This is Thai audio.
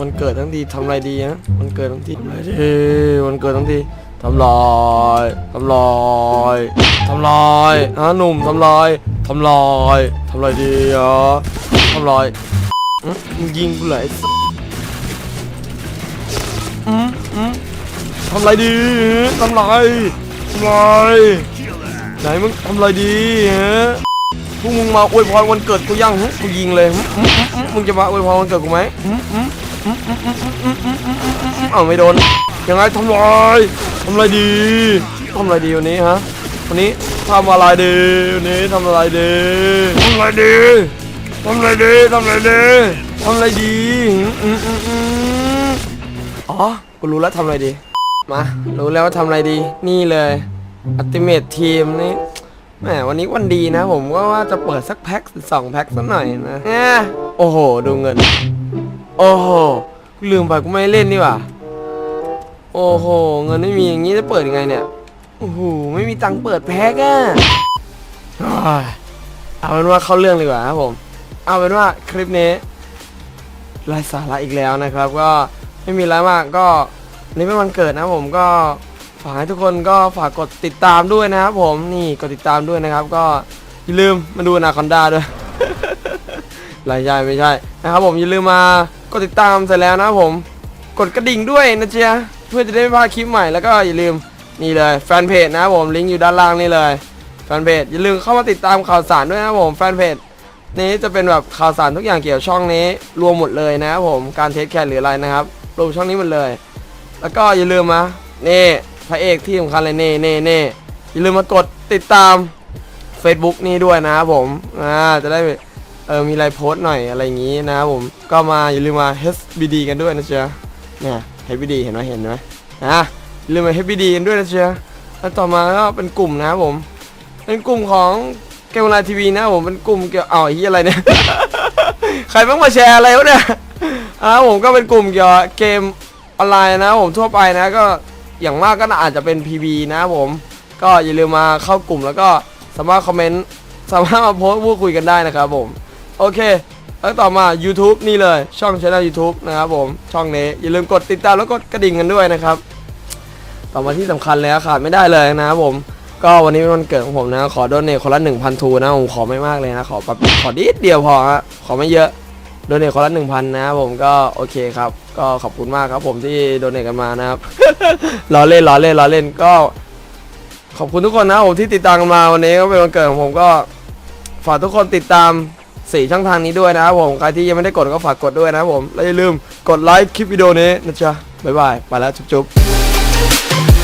วันเกิดทั้งทีทำอะไรดีฮะวันเกิดทั้งทีทำอะไรดีวันเกิดทั้งทีทำลายทำลายทำลายฮะหนุ่มทำลายทำลายทำอะไรดีอะทำลายมึงยิงกูเลยอืมอืมทำอะไรดีทำลายทำลายไหนมึงทำอะไรดีฮะ วกมึงมาอวยพรวันเกิดกูยั่งกูยิงเลยมึงจะมาอวยพรวันเกิดกูไหมอ้าวไม่โดนยังไงทำลายทำอะไรดีทำอะไรดีวันนี้ฮะวันนี้ทำอะไรดีวันนี้ทำอะไรดีทำอะไรดีทำอะไรดีทำอะไรดีทำอะไรดีอ๋อกูรู้แล้วทำอะไรดีมารู้แล้วว่าทำอะไรดี นี่เลยอัติเมตทีมนี่ แหมวันนี้วันดีนะ ผมก็ว่าจะเปิดสักแพ็คสองแพ็คสักหน่อยนะแหมโอ้โห ดูเงิน โอ้โหลืมไปกูไม่เล่นนี่หว่าโอ้โห เงินไม่มีอย่างนี้จะเปิดยังไงเนี่ยโอ้โหไม่มีตังค์เปิดแพ็คอะเอาเป็นว่าเข้าเรื่องดีกว่าครับผม เอาเป็นว่าคลิปนี้ไร้สาระอีกแล้วนะครับ ก็ไม่มีอะไรมากก็นี่เป็นวันเกิดนะผมก็ ฝากให้ทุกคนก็ฝากกดติดตามด้วยนะครับผมนี่กดติดตามด้วยนะครับ ก็อย่าลืมมาดูนาคอนดาด้วยไรใช่ไม่ใช่นะครับผมอย่าลืมมากดติดตามเสร็จแล้วนะผม กดกระดิ่งด้วยนะเจ๊ะเพื่อจะได้ไม่พลาดคลิปใหม่แล้วก็อย่าลืมนี่เลยแฟนเพจนะครับผมลิงก์อยู่ด้านล่างนี่เลยแฟนเพจอย่าลืมเข้ามาติดตามข่าวสารด้วยนะครับผมแฟนเพจนี้จะเป็นแบบข่าวสารทุกอย่างเกี่ยวกับช่องนี้ รวมหมดเลยนะครับผมการเทสแคร์หรืออะไรนะครับรวมช่องนี้หมดเลย แล้วก็อย่าลืมนะนี่ พระเอกที่สำคัญเลยเน่เน่เน่อย่าลืมมากดติดตาม Facebook นี่ด้วยนะครับผมอ่าจะได้เออมีอะไรโพสหน่อยอะไรอย่างงี้นะครับผมก็มาอย่าลืมมา HBD กันด้วยนะเชียเนี่ย HBD เห็นไหมเห็นไหมอะอย่าลืมมา HBD กันด้วยนะเชียแล้วต่อมาก็เป็นกลุ่มนะครับผม เป็นกลุ่มของเกมออนไลน์ทีวีนะผมเป็นกลุ่มเกี่ยวเอาไอ้เหียอะไรเนี่ยใครเพิ่งมาแชร์อะไรวะเนี่ยอ่าผมก็เป็นกลุ่มเกี่ยวกับเกมออนไลน์นะผมทั่วไปนะก็ อย่างมากก็อาจจะเป็น PB นะครับผม ก็อย่าลืมมาเข้ากลุ่มแล้วก็สามารถคอมเมนต์สามารถมาโพสพูดคุยกันได้นะครับผม โอเค แล้วต่อมา YouTube นี่เลยช่องช anel YouTube นะครับผม ช่องนี้อย่าลืมกดติดตามแล้วกดกระดิ่งกันด้วยนะครับ ต่อมาที่สำคัญเลยขาดไม่ได้เลยนะครับผมก็วันนี้เป็นวันเกิดของผมนะ ขอโดนเนทคนละ1,000ทูนะ ผมขอไม่มากเลยนะ ขอแบบขอนิดเดียวพอฮะขอไม่เยอะ โดเนทคนละหนึ่งพันนะครับผมก็โอเคครับ ก็ขอบคุณมากครับผมที่โดเนทกันมานะครับ ล้อเล่นล้อเล่นล้อเล่นก็ ขอบคุณทุกคนนะผมที่ติดตามกันมาวันนี้ก็เป็นวันเกิดของผมก็ฝากทุกคนติดตามสี่ช่องทางนี้ด้วยนะครับผมใครที่ยังไม่ได้กดก็ฝากกดด้วยนะครับผมและอย่าลืมกดไลค์คลิปวิดีโอนี้นะจ๊ะบ๊ายบายไปแล้วจุ๊บๆ